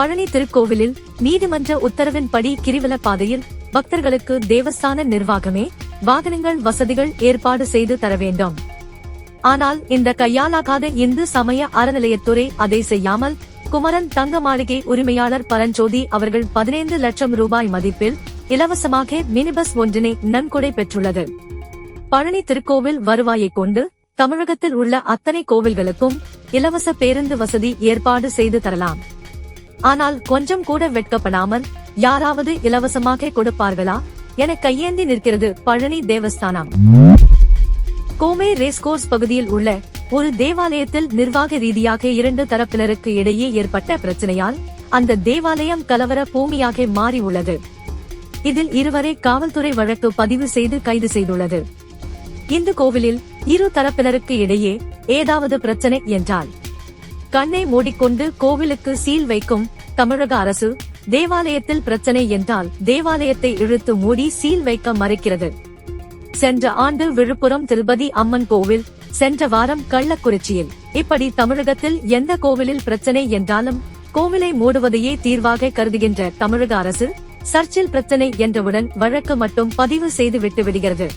பழனி திருக்கோவிலில் நீதிமன்ற உத்தரவின்படி கிரிவல பாதையில் பக்தர்களுக்கு தேவஸ்தான நிர்வாகமே வாகனங்கள் வசதிகள் ஏற்பாடு செய்து தர வேண்டும். ஆனால் இந்த கையாலாகாத இந்து சமய அறநிலையத்துறை அதை செய்யாமல் குமரன் தங்க மாளிகை உரிமையாளர் பரஞ்சோதி அவர்கள் பதினைந்து லட்சம் ரூபாய் மதிப்பில் இலவசமாக மினி பஸ் ஒன்றினை நன்கொடை பெற்றுள்ளது. பழனி திருக்கோவில் வருவாயைக் கொண்டு தமிழகத்தில் உள்ள அத்தனை கோவில்களுக்கும் இலவச பேருந்து வசதி ஏற்பாடு செய்து தரலாம். ஆனால் கொஞ்சம் கூட வெட்கப்படாமல் யாராவது இலவசமாக கொடுப்பார்களா? என கையேந்தி நிற்கிறது பழனி தேவஸ்தானம். கோமே ரேஸ்கோர்ஸ் பகுதியில் உள்ள ஒரு தேவாலயத்தில் நிர்வாக ரீதியாக இரண்டு தரப்பினருக்கு இடையே ஏற்பட்ட பிரச்சனையால் அந்த தேவாலயம் கலவர பூமியாக மாறியுள்ளது இதில் இருவரை காவல்துறை வழக்கு பதிவு செய்து கைது செய்துள்ளது. இந்த கோவிலில் இரு தரப்பினருக்கு இடையே ஏதாவது பிரச்சனை என்றால் கண்ணை மூடிக்கொண்டு கோவிலுக்கு சீல் வைக்கும் தமிழக அரசு தேவாலயத்தில் பிரச்சனை என்றால் தேவாலயத்தை இழுத்து மூடி சீல் வைக்க மறுக்கிறது. சென்ற ஆண்டு விழுப்புரம் திருப்பதி அம்மன் கோவில் சென்ற வாரம் கள்ளக்குறிச்சியில். இப்படி தமிழகத்தில் எந்த கோவிலில் பிரச்சனை என்றாலும் கோவிலை மூடுவதையே தீர்வாக கருதுகின்ற தமிழக அரசு சர்ச்சில் பிரச்சனை என்றவுடன் வழக்கு மட்டும் பதிவு செய்து விட்டு விடுகிறது.